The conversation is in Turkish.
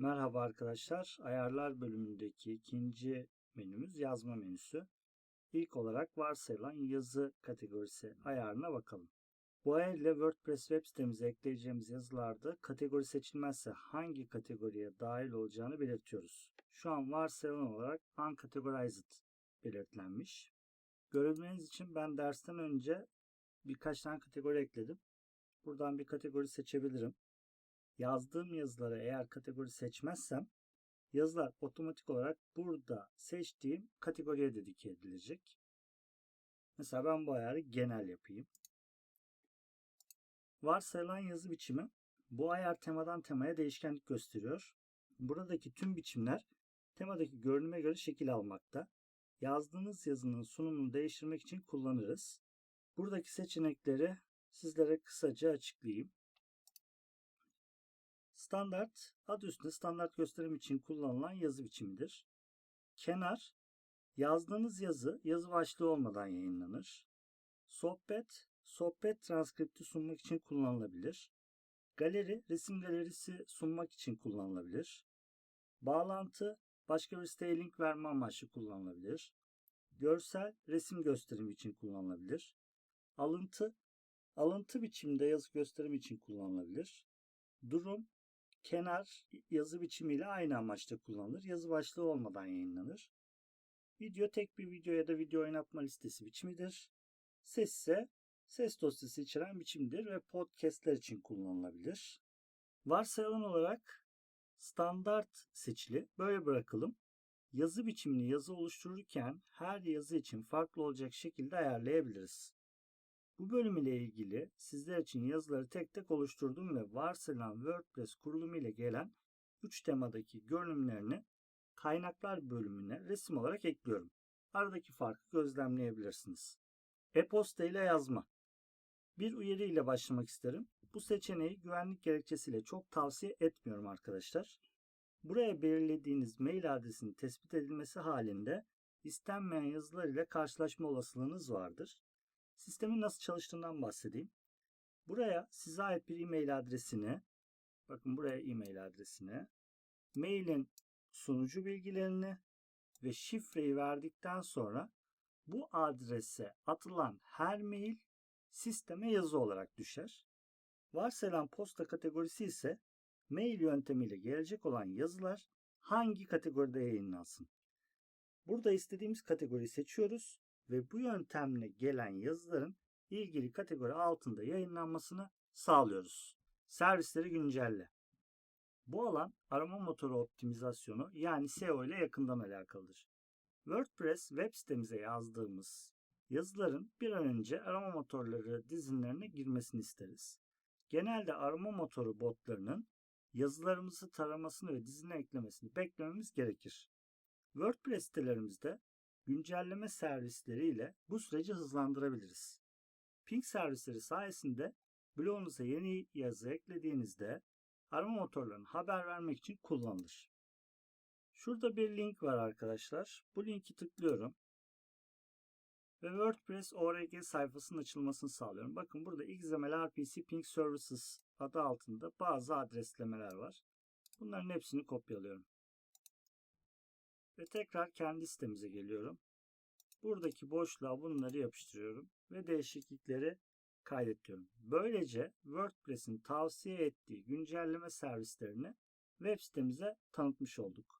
Merhaba arkadaşlar. Ayarlar bölümündeki ikinci menümüz yazma menüsü. İlk olarak varsayılan yazı kategorisi ayarına bakalım. Bu ayar ile WordPress web sitemize ekleyeceğimiz yazılarda kategori seçilmezse hangi kategoriye dahil olacağını belirtiyoruz. Şu an varsayılan olarak uncategorized belirtlenmiş. Görebilmeniz için ben dersten önce birkaç tane kategori ekledim. Buradan bir kategori seçebilirim yazdığım yazılara eğer kategori seçmezsem yazılar otomatik olarak burada seçtiğim kategoriye dedike edilecek. Mesela ben bu ayarı genel yapayım. Varsayılan yazı biçimi bu ayar temadan temaya değişkenlik gösteriyor. Buradaki tüm biçimler temadaki görünüme göre şekil almakta. Yazdığınız yazının sunumunu değiştirmek için kullanırız. Buradaki seçenekleri sizlere kısaca açıklayayım. Standart adı üstünde standart gösterim için kullanılan yazı biçimidir. Kenar yazdığınız yazı yazı başlığı olmadan yayınlanır. Sohbet sohbet transkripti sunmak için kullanılabilir. Galeri resim galerisi sunmak için kullanılabilir. Bağlantı başka bir siteye link verme amaçlı kullanılabilir. Görsel resim gösterim için kullanılabilir. Alıntı alıntı biçimde yazı gösterim için kullanılabilir. Durum kenar yazı biçimiyle aynı amaçta kullanılır. Yazı başlığı olmadan yayınlanır. Video tek bir video ya da video oynatma listesi biçimidir. Ses ise ses dosyası içeren biçimdir ve podcastler için kullanılabilir. Varsayılan olarak standart seçili böyle bırakalım. Yazı biçimini yazı oluştururken her yazı için farklı olacak şekilde ayarlayabiliriz. Bu bölüm ile ilgili sizler için yazıları tek tek oluşturdum ve varsayılan WordPress kurulumu ile gelen 3 temadaki görünümlerini kaynaklar bölümüne resim olarak ekliyorum. Aradaki farkı gözlemleyebilirsiniz. E-posta ile yazma. Bir uyarı ile başlamak isterim. Bu seçeneği güvenlik gerekçesiyle çok tavsiye etmiyorum arkadaşlar. Buraya belirlediğiniz mail adresinin tespit edilmesi halinde istenmeyen yazılar ile karşılaşma olasılığınız vardır. Sistemin nasıl çalıştığından bahsedeyim. Buraya size ait bir e-mail adresini, bakın buraya e-mail adresini, mailin sunucu bilgilerini ve şifreyi verdikten sonra bu adrese atılan her mail sisteme yazı olarak düşer. Varsayılan posta kategorisi ise mail yöntemiyle gelecek olan yazılar hangi kategoride yayınlansın. Burada istediğimiz kategoriyi seçiyoruz ve bu yöntemle gelen yazıların ilgili kategori altında yayınlanmasını sağlıyoruz. Servisleri güncelle. Bu alan arama motoru optimizasyonu yani SEO ile yakından alakalıdır. WordPress web sitemize yazdığımız yazıların bir an önce arama motorları dizinlerine girmesini isteriz. Genelde arama motoru botlarının yazılarımızı taramasını ve dizine eklemesini beklememiz gerekir. WordPress sitelerimizde güncelleme servisleriyle bu süreci hızlandırabiliriz. Ping servisleri sayesinde blogunuza yeni yazı eklediğinizde arama motorlarının haber vermek için kullanılır. Şurada bir link var arkadaşlar. Bu linki tıklıyorum. Ve WordPress ORG sayfasının açılmasını sağlıyorum. Bakın burada XML RPC Ping Services adı altında bazı adreslemeler var. Bunların hepsini kopyalıyorum. Ve tekrar kendi sitemize geliyorum. Buradaki boşluğa bunları yapıştırıyorum ve değişiklikleri kaydediyorum. Böylece WordPress'in tavsiye ettiği güncelleme servislerini web sitemize tanıtmış olduk.